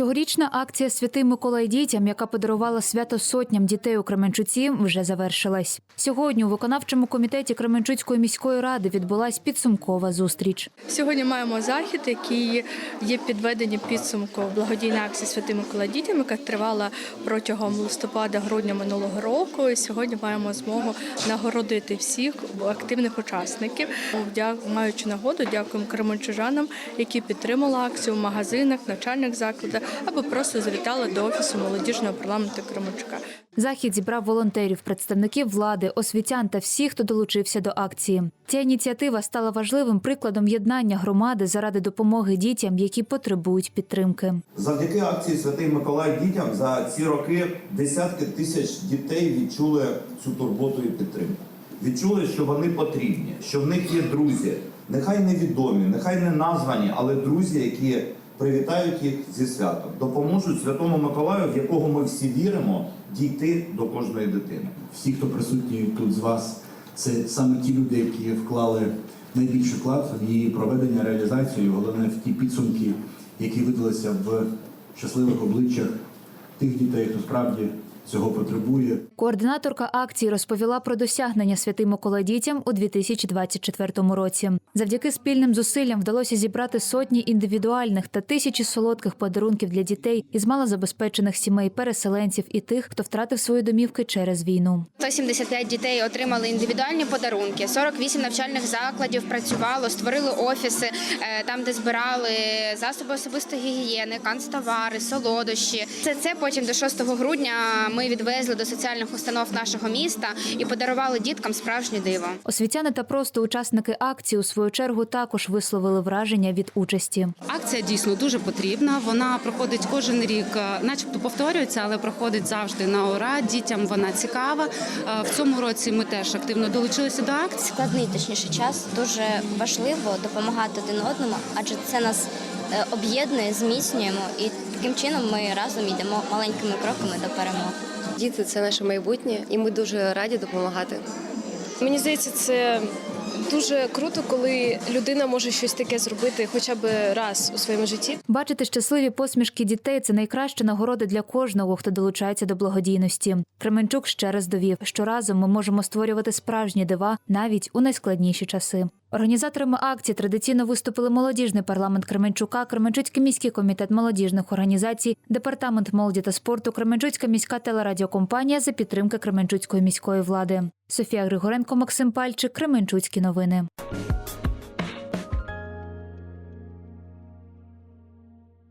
Цьогорічна акція Святий Миколай дітям, яка подарувала свято сотням дітей у Кременчуці, вже завершилась. Сьогодні у виконавчому комітеті Кременчуцької міської ради відбулась підсумкова зустріч. Сьогодні маємо захід, який є підведення підсумку благодійної акції Святий Микола дітям, яка тривала протягом листопада-грудня минулого року. І сьогодні маємо змогу нагородити всіх активних учасників. Маючи нагоду, дякуємо кременчужанам, які підтримали акцію в магазинах, навчальних закладах або просто завітали до офісу молодіжного парламенту Кременчука. Захід зібрав волонтерів, представників влади, освітян та всіх, хто долучився до акції. Ця ініціатива стала важливим прикладом єднання громади заради допомоги дітям, які потребують підтримки. Завдяки акції Святий Миколай дітям за ці роки десятки тисяч дітей відчули цю турботу і підтримку. Відчули, що вони потрібні, що в них є друзі, нехай невідомі, нехай не названі, але друзі, які привітають їх зі святом, допоможуть Святому Миколаю, в якого ми всі віримо, дійти до кожної дитини. всі, хто присутні тут з вас, це саме ті люди, які вклали найбільший вклад в її проведення, реалізацію, головне в ті підсумки, які видалися в щасливих обличчях тих дітей, хто справді цього потребує. Координаторка акції розповіла про досягнення Святий Миколай дітям у 2024 році. Завдяки спільним зусиллям вдалося зібрати сотні індивідуальних та тисячі солодких подарунків для дітей із малозабезпечених сімей, переселенців і тих, хто втратив свої домівки через війну. 175 дітей отримали індивідуальні подарунки. 48 навчальних закладів працювало, створили офіси е, там, де збирали засоби особистої гігієни, канцтовари, солодощі. Це це потім до 6 грудня ми відвезли до соціальних установ нашого міста і подарували діткам справжнє диво. Освітяни та просто учасники акції у свою чергу також висловили враження від участі. Акція дійсно дуже потрібна. Вона проходить кожен рік, е, начебто повторюється, але проходить завжди на ура. Дітям вона цікава. Е, В цьому році ми теж активно долучилися до акції. складний точніше час дуже важливо допомагати один одному, адже це нас об'єднує, зміцнюємо, і таким чином ми разом йдемо маленькими кроками до перемоги. Діти це наше майбутнє, і ми дуже раді допомагати. Мені здається, це дуже круто, коли людина може щось таке зробити хоча б раз у своєму житті. Бачити щасливі посмішки дітей це найкраща нагорода для кожного, хто долучається до благодійності. Кременчук ще раз довів, що разом ми можемо створювати справжні дива навіть у найскладніші часи. Організаторами акції традиційно виступили молодіжний парламент Кременчука, Кременчуцький міський комітет молодіжних організацій, департамент молоді та спорту, Кременчуцька міська телерадіокомпанія за підтримки Кременчуцької міської влади. Софія Григоренко, Максим Пальчик, Кременчуцькі новини.